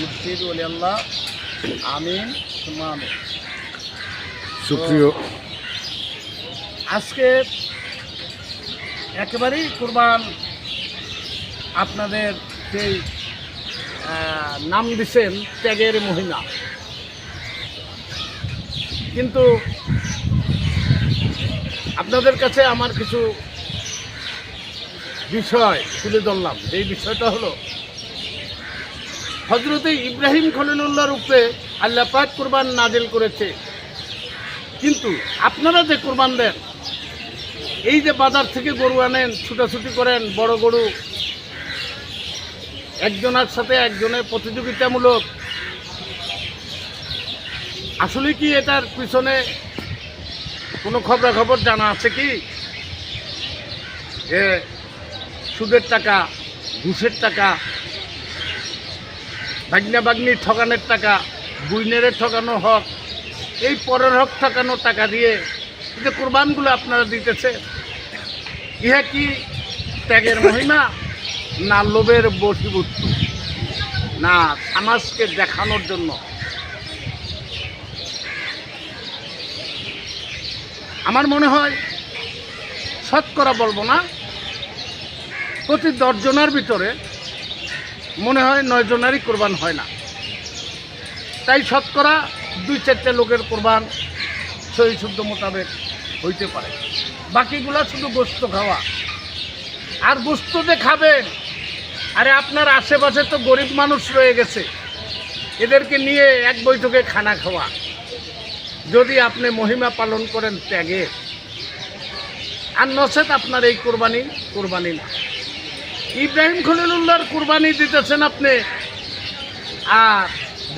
মুর্শিদ ওলি আল্লাহ আমিন সুপ্রিয় আজকে একেবারেই কোরবান আপনাদের সেই নাম দিচ্ছেন ত্যাগের মহিমা। কিন্তু আপনাদের কাছে আমার কিছু বিষয় তুলে ধরলাম। এই বিষয়টা হলো হজরতে ইব্রাহিম খলিলুল্লাহর উপরে আল্লাহ পাক কোরবান নাজেল করেছে। কিন্তু আপনারা যে কোরবান দেন, এই যে বাজার থেকে গরু আনেন, ছুটাছুটি করেন, বড় গরু, একজনের সাথে একজনের প্রতিযোগিতামূলক, আসলে কি এটার পিছনে কোনো খবরাখবর জানা আছে কি? যে সুদের টাকা, ঘুষের টাকা বাগনা বাগনির ঠকানোর টাকা বুইনেরের ঠকানো হক, এই পরের হক ঠকানো টাকা দিয়ে যে কোরবানগুলো আপনারা দিতেছে, ইহা কি ত্যাগের মহিমা না লোভের বশীভূত? না সমাজকে দেখানোর জন্য? আমার মনে হয় শতকরা বলব না, প্রতি দশজনের ভিতরে মনে হয় নয় জনেরই কোরবান হয় না। তাই শতকরা দুই চারটে লোকের কোরবান সহি শুদ্ধ মোতাবেক হইতে পারে। বাকিগুলো শুধু গোস্ত খাওয়া। আর গোস্ত যে খাবেন, আরে আপনার আশেপাশে তো গরিব মানুষ রয়ে গেছে। এদেরকে নিয়ে এক বৈঠকে খানা খাওয়া। যদি আপনি মহিমা পালন করেন ত্যাগে। আর নচেত আপনার এই কোরবানি কোরবানি না। ইব্রাহিম খলিলুল্লাহর কুরবানি দিতেছেন আপনি, আর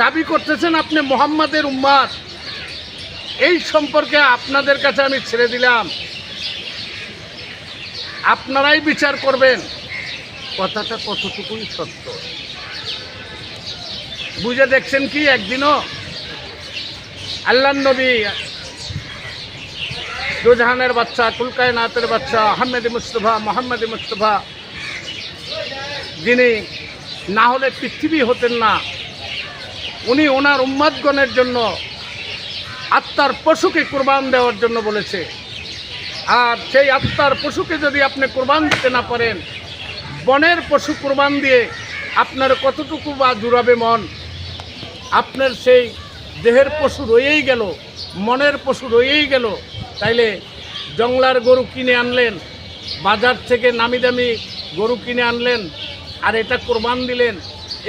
দাবি করতেছেন আপনি মোহাম্মদের উম্মাদ। এই সম্পর্কে আপনাদের কাছে আমি ছেড়ে দিলাম। আপনারাই বিচার করবেন। কথাটা কতটুকুই সত্য? বুঝে দেখছেন কি একদিনও? আল্লাহ নবী দুজাহানের বাচ্চা কুলকায় নাথের বাচ্চা, আহমেদ মুস্তফা, মোহাম্মদ মুস্তফা যিনি না হলে পৃথিবী হতেন না, উনি ওনার উম্মাদগণের জন্য আত্মার পশুকে কোরবান দেওয়ার জন্য বলেছে। আর সেই আত্মার পশুকে যদি আপনি কোরবান দিতে না পারেন, বনের পশু কোরবান দিয়ে আপনার কতটুকু বা জুড়াবে মন? আপনার সেই দেহের পশু রয়েই গেল, মনের পশু রয়েই গেল। তাইলে জংলার গরু কিনে আনলেন, বাজার থেকে নামি দামি গরু কিনে আনলেন আর এটা কোরবান দিলেন।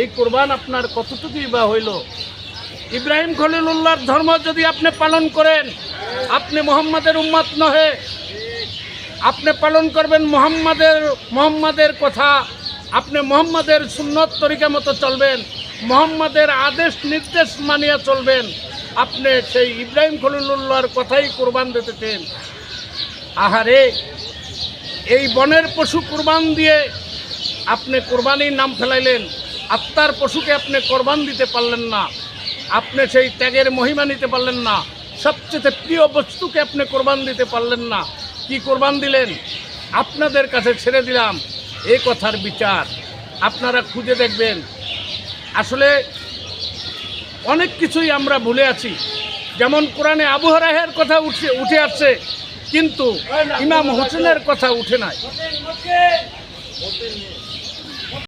এই কোরবান আপনার কতটুকুই বা হইল? ইব্রাহিম খলিলুল্লাহর ধর্ম যদি আপনি পালন করেন, আপনি মোহাম্মদের উম্মাত নহে। আপনি পালন করবেন মোহাম্মদের মোহাম্মদের কথা। আপনি মোহাম্মদের সুন্নত তরিকা মতো চলবেন, মোহাম্মদের আদেশ নির্দেশ মানিয়া চলবেন। আপনি সেই ইব্রাহিম খলিলুল্লাহর কথাই কোরবান দিতেছেন। আহারে, এই বনের পশু কোরবান দিয়ে আপনি কোরবানির নাম ফেলাইলেন, আত্মার পশুকে আপনি কোরবান দিতে পারলেন না, আপনি সেই ত্যাগের মহিমা নিতে পারলেন না, সবচেয়ে প্রিয় বস্তুকে আপনি কোরবান দিতে পারলেন না, কি কোরবান দিলেন? আপনাদের কাছে ছেড়ে দিলাম, এ কথার বিচার। আপনারা খুঁজে দেখবেন। আসলে অনেক কিছুই আমরা ভুলে আছি। যেমন কোরআনে আবু কথা উঠে উঠে আসছে, কিন্তু ইমাম হোসেনের কথা উঠে নাই।